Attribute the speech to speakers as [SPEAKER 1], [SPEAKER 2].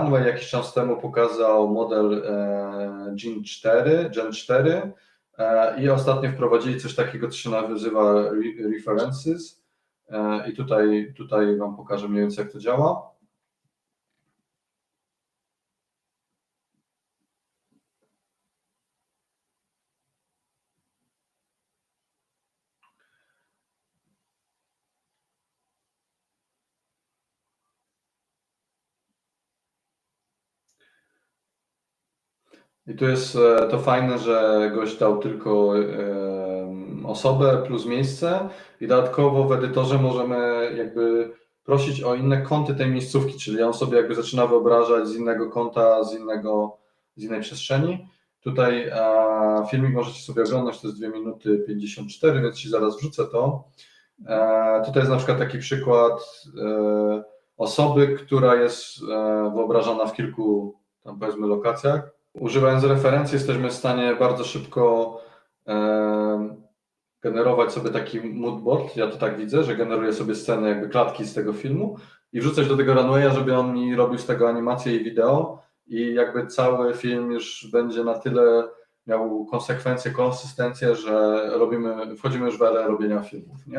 [SPEAKER 1] Runway jakiś czas temu pokazał model e, Gen 4, Gen 4 e, i ostatnio wprowadzili coś takiego, co się nazywa re- references e, i tutaj, tutaj Wam pokażę mniej więcej jak to działa. I tu jest e, to fajne, że gość dał tylko osobę plus miejsce i dodatkowo w edytorze możemy jakby prosić o inne kąty tej miejscówki, czyli on sobie jakby zaczyna wyobrażać z innego kąta, z innego, z innej przestrzeni. Tutaj filmik możecie sobie oglądać, to jest 2 minuty 54, więc Ci zaraz wrzucę to. E, tutaj jest na przykład taki przykład e, osoby, która jest e, wyobrażana w kilku tam powiedzmy lokacjach. Używając referencji jesteśmy w stanie bardzo szybko em, generować sobie taki moodboard. Ja to tak widzę, że generuję sobie scenę jakby klatki z tego filmu i wrzucać do tego runwaya, żeby on mi robił z tego animację i wideo i jakby cały film już będzie na tyle miał konsekwencje, konsystencję, że robimy, wchodzimy już w erę robienia filmów, nie?